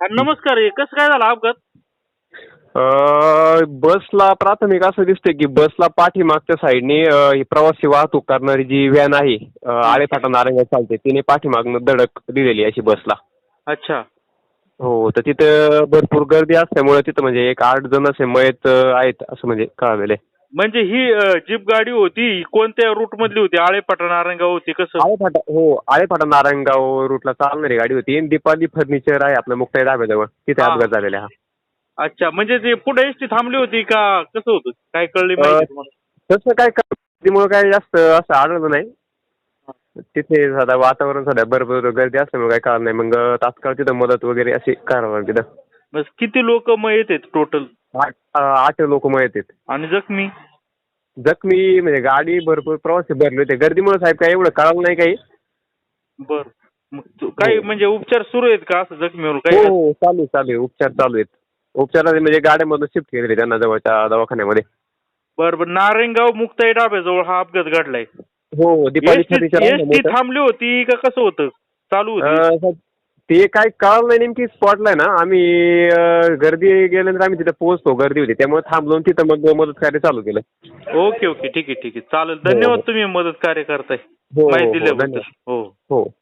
हा, नमस्कार हे कसं काय झालं अपघात? अ, बसला प्राथमिक असं दिसतंय की बसला पाठीमागच्या साईडने ही प्रवासी वाहतूक करणारी जी व्हॅन आहे अ, आळेफाटा नारंगा चालते तिने पाठीमागनं धडक दिलेली अशी बसला. अच्छा. हो तर तिथं भरपूर गर्दी असल्यामुळे तिथं म्हणजे एक आठ जण असे मयत अ, आहेत असं म्हणजे कळालेलं आहे. म्हणजे ही अ, जीप गाडी होती कोणत्या रूट मधली होती? आळेपाटा नारंगाव होती कसं आळेफाटा हो आळेफाटा नारायणगाव रूटला चालणारी गाडी होती. आणि दीपाली फर्निचर आहे आपलं मुक्ताई धाब्याजवळ तिथे हा. अपघात झालेला हा. अच्छा म्हणजे ते पुढे एसटी थांबली होती का? कसं होतं? काय कळली अ, माहिती तुम्हाला? तसं काय गर्दीमुळे काय जास्त असं आढळलं नाही. तिथे सध्या वातावरण सध्या भरपूर गर्दी असल्यामुळे काय कळलं नाही. मग तात्काळ तिथं मदत वगैरे अशी करावं तिथं बस किती लोक मग येतात टोटल आठ लोक मग येतात आणि जखमी? जखमी म्हणजे गाडी भरपूर प्रवासी भरले होते. गर्दीमुळे साहेब काय एवढं कळालं नाही काही. बर. काही हो. म्हणजे उपचार सुरू आहेत का असं जखमीवर हो काही? हो चालू आहे, चालू आहे उपचार चालू आहेत. उपचाराचे म्हणजे गाड्यामधून शिफ्ट केलेले त्यांना जवळच्या दवाखान्यामध्ये. बर बर. नारायणगाव मुक्ताई डाब्याजवळ हा अपघात घडलाय. हो हो. दीपाली एसटी. थांबली होती का कसं होतं? चालू होती. अं, साहेब, ते काय कळलं नाही नेमकी स्पॉटला ना. आम्ही गर्दी गेल्यानंतर आम्ही तिथे पोहोचतो गर्दी होती. त्यामुळे थांबलो आणि तिथं मग मदत कार्य चालू केलं. Okay okay. ठीक आहे ठीक आहे. चालेल. धन्यवाद तुम्ही मदत कार्य करताय हो, हो, माहिती हो, दिल्याबद्दल. धन्यवाद. हो. हो.